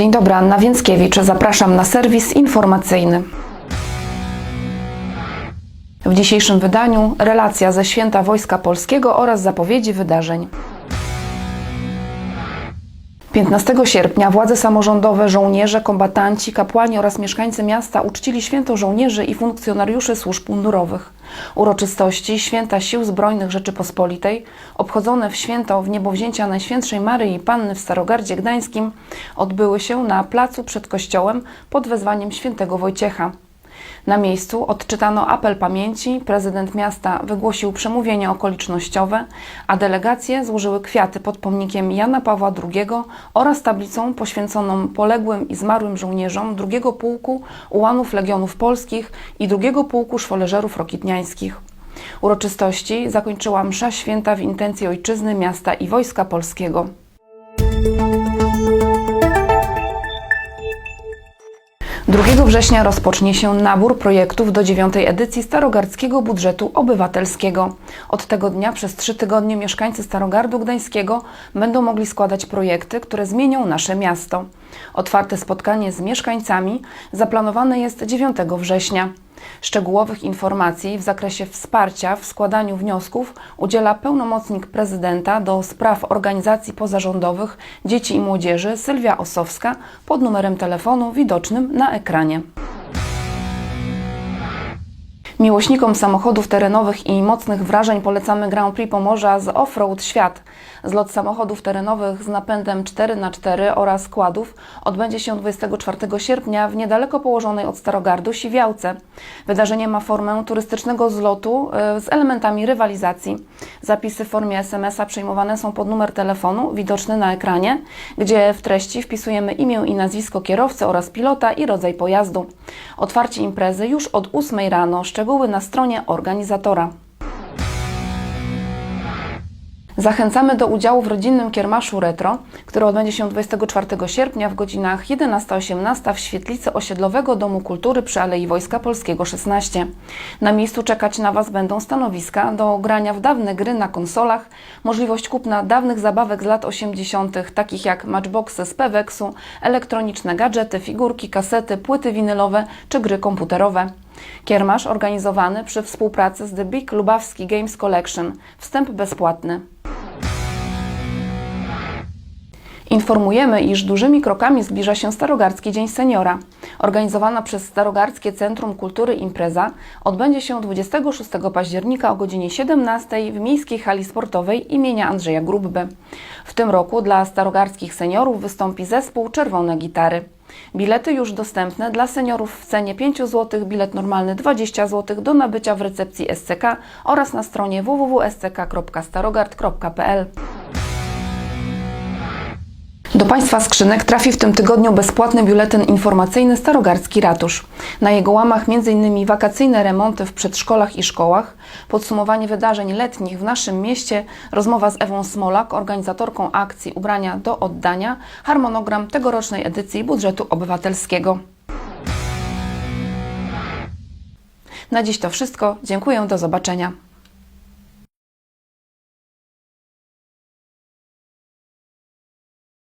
Dzień dobry, Anna Więckiewicz. Zapraszam na serwis informacyjny. W dzisiejszym wydaniu relacja ze święta Wojska Polskiego oraz zapowiedzi wydarzeń. 15 sierpnia władze samorządowe, żołnierze, kombatanci, kapłani oraz mieszkańcy miasta uczcili święto żołnierzy i funkcjonariuszy służb mundurowych. Uroczystości Święta Sił Zbrojnych Rzeczypospolitej, obchodzone w święto w niebowzięcia Najświętszej Maryi Panny w Starogardzie Gdańskim, odbyły się na placu przed kościołem pod wezwaniem świętego Wojciecha. Na miejscu odczytano apel pamięci, prezydent miasta wygłosił przemówienie okolicznościowe, a delegacje złożyły kwiaty pod pomnikiem Jana Pawła II oraz tablicą poświęconą poległym i zmarłym żołnierzom II Pułku Ułanów Legionów Polskich i II Pułku Szwoleżerów Rokitniańskich. Uroczystości zakończyła msza święta w intencji ojczyzny, miasta i Wojska Polskiego. 2 września rozpocznie się nabór projektów do dziewiątej edycji Starogardzkiego Budżetu Obywatelskiego. Od tego dnia przez trzy tygodnie mieszkańcy Starogardu Gdańskiego będą mogli składać projekty, które zmienią nasze miasto. Otwarte spotkanie z mieszkańcami zaplanowane jest 9 września. Szczegółowych informacji w zakresie wsparcia w składaniu wniosków udziela pełnomocnik prezydenta do spraw organizacji pozarządowych, dzieci i młodzieży Sylwia Osowska pod numerem telefonu widocznym na ekranie. Miłośnikom samochodów terenowych i mocnych wrażeń polecamy Grand Prix Pomorza z Offroad Świat. Zlot samochodów terenowych z napędem 4x4 oraz składów odbędzie się 24 sierpnia w niedaleko położonej od Starogardu Siwiałce. Wydarzenie ma formę turystycznego zlotu y, z elementami rywalizacji. Zapisy w formie SMS-a przyjmowane są pod numer telefonu widoczny na ekranie, gdzie w treści wpisujemy imię i nazwisko kierowcy oraz pilota i rodzaj pojazdu. Otwarcie imprezy już od 8 rano, szczegóły na stronie organizatora. Zachęcamy do udziału w rodzinnym kiermaszu retro, który odbędzie się 24 sierpnia w godzinach 11-18 w świetlicy osiedlowego Domu Kultury przy Alei Wojska Polskiego 16. Na miejscu czekać na Was będą stanowiska do grania w dawne gry na konsolach, możliwość kupna dawnych zabawek z lat 80., takich jak matchboxy z Peweksu, elektroniczne gadżety, figurki, kasety, płyty winylowe czy gry komputerowe. Kiermasz organizowany przy współpracy z The Big Lubawski Games Collection. Wstęp bezpłatny. Informujemy, iż dużymi krokami zbliża się Starogardzki Dzień Seniora. Organizowana przez Starogardzkie Centrum Kultury impreza odbędzie się 26 października o godzinie 17 w Miejskiej Hali Sportowej imienia Andrzeja Grubby. W tym roku dla starogardzkich seniorów wystąpi zespół Czerwone Gitary. Bilety już dostępne dla seniorów w cenie 5 zł, bilet normalny 20 zł do nabycia w recepcji SCK oraz na stronie www.sck.starogard.pl. Do Państwa skrzynek trafi w tym tygodniu bezpłatny biuletyn informacyjny Starogardzki Ratusz. Na jego łamach m.in. wakacyjne remonty w przedszkolach i szkołach, podsumowanie wydarzeń letnich w naszym mieście, rozmowa z Ewą Smolak, organizatorką akcji Ubrania do oddania, harmonogram tegorocznej edycji budżetu obywatelskiego. Na dziś to wszystko. Dziękuję, do zobaczenia.